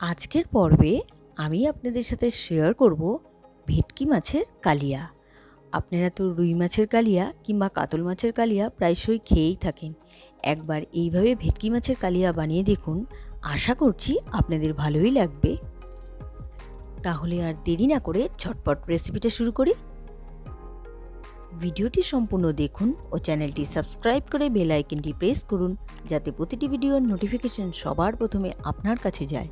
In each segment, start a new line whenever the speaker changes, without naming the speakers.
আজকের পর্বে আমি আপনাদের সাথে শেয়ার করব ভেটকি মাছের কালিয়া। আপনারা তো রুই মাছের কালিয়া কিংবা কাতল মাছের কালিয়া প্রায়শই খেয়েই থাকেন। একবার এইভাবে ভেটকি মাছের কালিয়া বানিয়ে দেখুন, আশা করছি আপনাদের ভালোই লাগবে। তাহলে আর দেরি না করে ঝটপট রেসিপিটা শুরু করি। ভিডিওটি সম্পূর্ণ দেখুন ও চ্যানেলটি সাবস্ক্রাইব করে বেল আইকনটি প্রেস করুন, যাতে প্রতিটি ভিডিওর নোটিফিকেশন সবার প্রথমে আপনার কাছে যায়।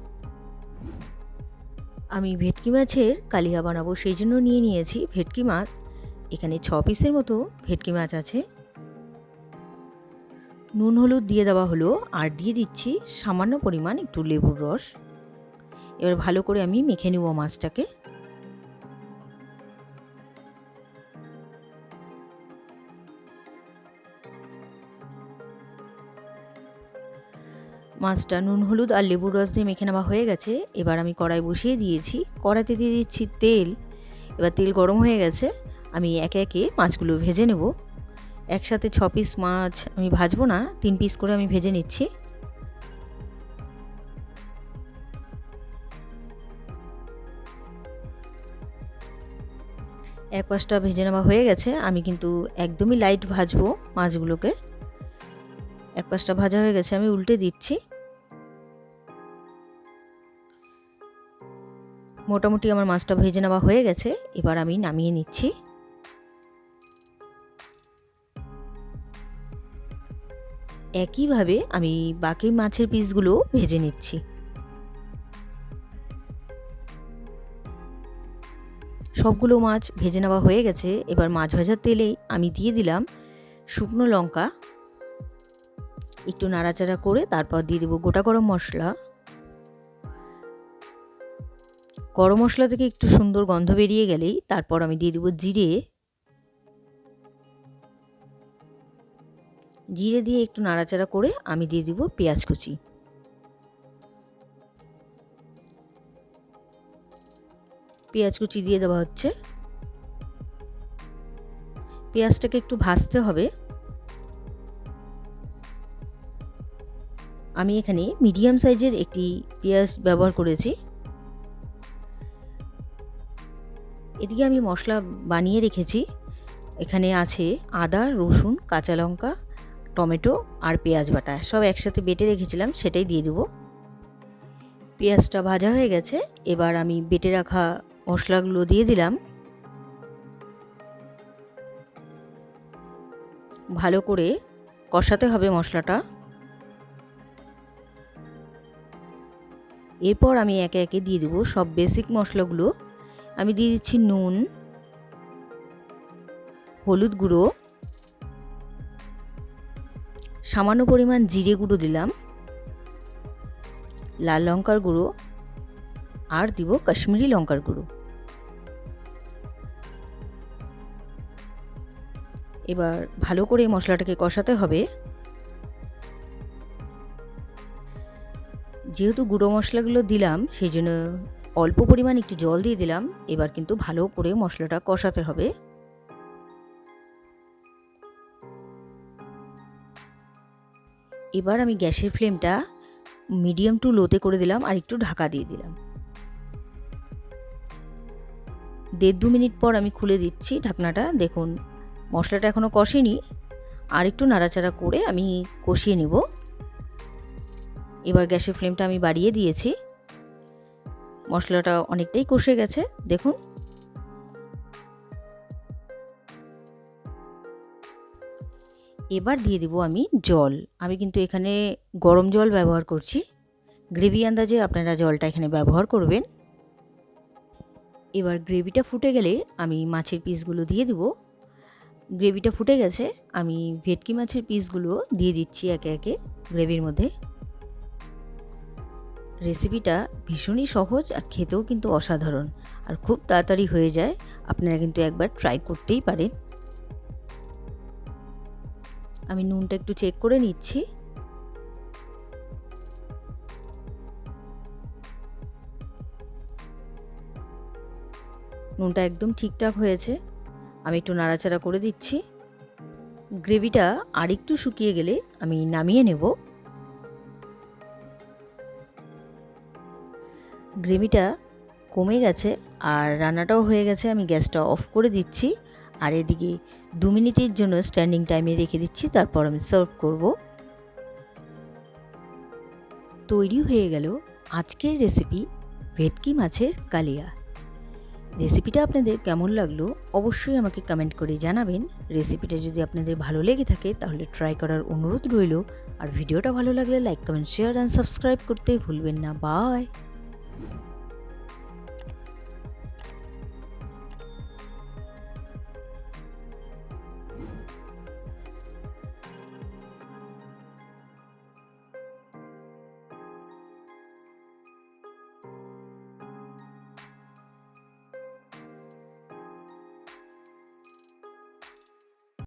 আমি ভেটকি মাছের কালিয়া বানাবো, সেই জন্য নিয়ে নিয়েছি ভেটকি মাছ। এখানে ছ পিসের মতো ভেটকি মাছ আছে। নুন, হলুদ দিয়ে দেওয়া হলো, আর দিয়ে দিচ্ছি সামান্য পরিমাণ একটু লেবুর রস। এবার ভালো করে আমি মেখে নেব মাছটাকে। মাছটা নুন, হলুদ আর লেবুর রস দিয়ে মেখে নেওয়া হয়ে গেছে। এবার আমি কড়াই বসিয়ে দিয়েছি। কড়াইতে দিয়ে দিচ্ছি তেল। এবার তেল গরম হয়ে গেছে। আমি একে একে মাছগুলো ভেজে নেব। একসাথে ছ পিস মাছ আমি ভাজবো না, তিন পিস করে আমি ভেজে নিচ্ছি। এক পাশটা ভেজে নেওয়া হয়ে গেছে। আমি কিন্তু একদমই লাইট ভাজবো মাছগুলোকে। এক পাশটা ভাজা হয়ে গেছে, আমি উল্টে দিচ্ছি। মোটামুটি আমার মাছটা ভেজে নেওয়া হয়ে গেছে, এবার আমি নামিয়ে নিচ্ছি। একইভাবে আমি বাকি মাছের পিসগুলো ভেজে নিচ্ছি। সবগুলো মাছ ভেজে নেওয়া হয়ে গেছে, এবার মাছ ভাজার তেলে আমি দিয়ে দিলাম শুকনো লঙ্কা। একটু নাড়াচাড়া করে তারপর দিয়ে দেবো গোটা গরম মশলা। গরম মশলা থেকে একটু সুন্দর গন্ধ বেরিয়ে গেলেই তারপর আমি দিয়ে দেবো জিরে। জিরে দিয়ে একটু নাড়াচাড়া করে আমি দিয়ে দিব পেঁয়াজ কুচি। পেঁয়াজ কুচি দিয়ে দেওয়া হচ্ছে। পেঁয়াজটাকে একটু ভাজতে হবে। আমি এখানে মিডিয়াম সাইজের একটি পেঁয়াজ ব্যবহার করেছি। এদিকে আমি মশলা বানিয়ে রেখেছি। এখানে আছে আদা, রসুন, কাঁচা লঙ্কা, টমেটো আর পেঁয়াজ বাটা। সব একসাথে বেটে রেখেছিলাম, সেটাই দিয়ে দেবো। পেঁয়াজটা ভাজা হয়ে গেছে, এবার আমি বেটে রাখা মশলাগুলো দিয়ে দিলাম। ভালো করে কষাতে হবে মশলাটা। এরপর আমি একে একে দিয়ে দেবো সব বেসিক মশলাগুলো। আমি দিয়ে দিচ্ছি নুন, হলুদ গুঁড়ো, সামান্য পরিমাণ জিরে গুঁড়ো দিলাম, লাল লঙ্কার গুঁড়ো, আর দিব কাশ্মীরি লঙ্কার গুঁড়ো। এবার ভালো করে মশলাটাকে কষাতে হবে। যেহেতু গুঁড়ো মশলাগুলো দিলাম, সেই জন্য অল্প পরিমাণ একটু জল দিয়ে দিলাম। এবার কিন্তু ভালো করে মশলাটা কষাতে হবে। এবার আমি গ্যাসের ফ্লেমটা মিডিয়াম টু লোতে করে দিলাম আর একটু ঢাকা দিয়ে দিলাম। দেড় দু মিনিট পর আমি খুলে দিচ্ছি ঢাকনাটা। দেখুন, মশলাটা এখনও কষেনি। আর একটু নাড়াচাড়া করে আমি কষিয়ে নেব। এবার গ্যাসের ফ্লেমটা আমি বাড়িয়ে দিয়েছি। মশলাটা অনেকটাই কষে গেছে, দেখুন। এবার দিয়ে দিব আমি জল। আমি কিন্তু এখানে গরম জল ব্যবহার করছি। গ্রেভি আন্দাজে আপনারা জলটা এখানে ব্যবহার করবেন। এবার গ্রেভিটা ফুটে গেলে আমি মাছের পিসগুলো দিয়ে দেব। গ্রেভিটা ফুটে গেছে, আমি ভেটকি মাছের পিসগুলো দিয়ে দিচ্ছি একে একে গ্রেভির মধ্যে। রেসিপিটা ভীষণই সহজ আর খেতেও কিন্তু অসাধারণ। আর খুব তাড়াতাড়ি হয়ে যায়, আপনারা কিন্তু একবার ট্রাই করতেই পারেন। আমি নুনটা একটু চেক করে নিচ্ছি। নুনটা একদম ঠিকঠাক হয়েছে। আমি একটু নাড়াচাড়া করে দিচ্ছি। গ্রেভিটা আরেকটু শুকিয়ে গেলে আমি নামিয়ে নেব। গ্রেভিটা কমে গেছে আর রান্নাটাও হয়ে গেছে, আমি গ্যাসটা অফ করে দিচ্ছি। আর এদিকে দু মিনিটের জন্য স্ট্যান্ডিং টাইমে রেখে দিচ্ছি, তারপর আমি সার্ভ করব। তৈরি হয়ে গেল আজকের রেসিপি ভেটকি মাছের কালিয়া। রেসিপিটা আপনাদের কেমন লাগল অবশ্যই আমাকে কমেন্ট করে জানাবেন। রেসিপিটা যদি আপনাদের ভালো লেগে থাকে, তাহলে ট্রাই করার অনুরোধ রইল। আর ভিডিওটা ভালো লাগলে like comment share and subscribe করতে ভুলবেন না। বাই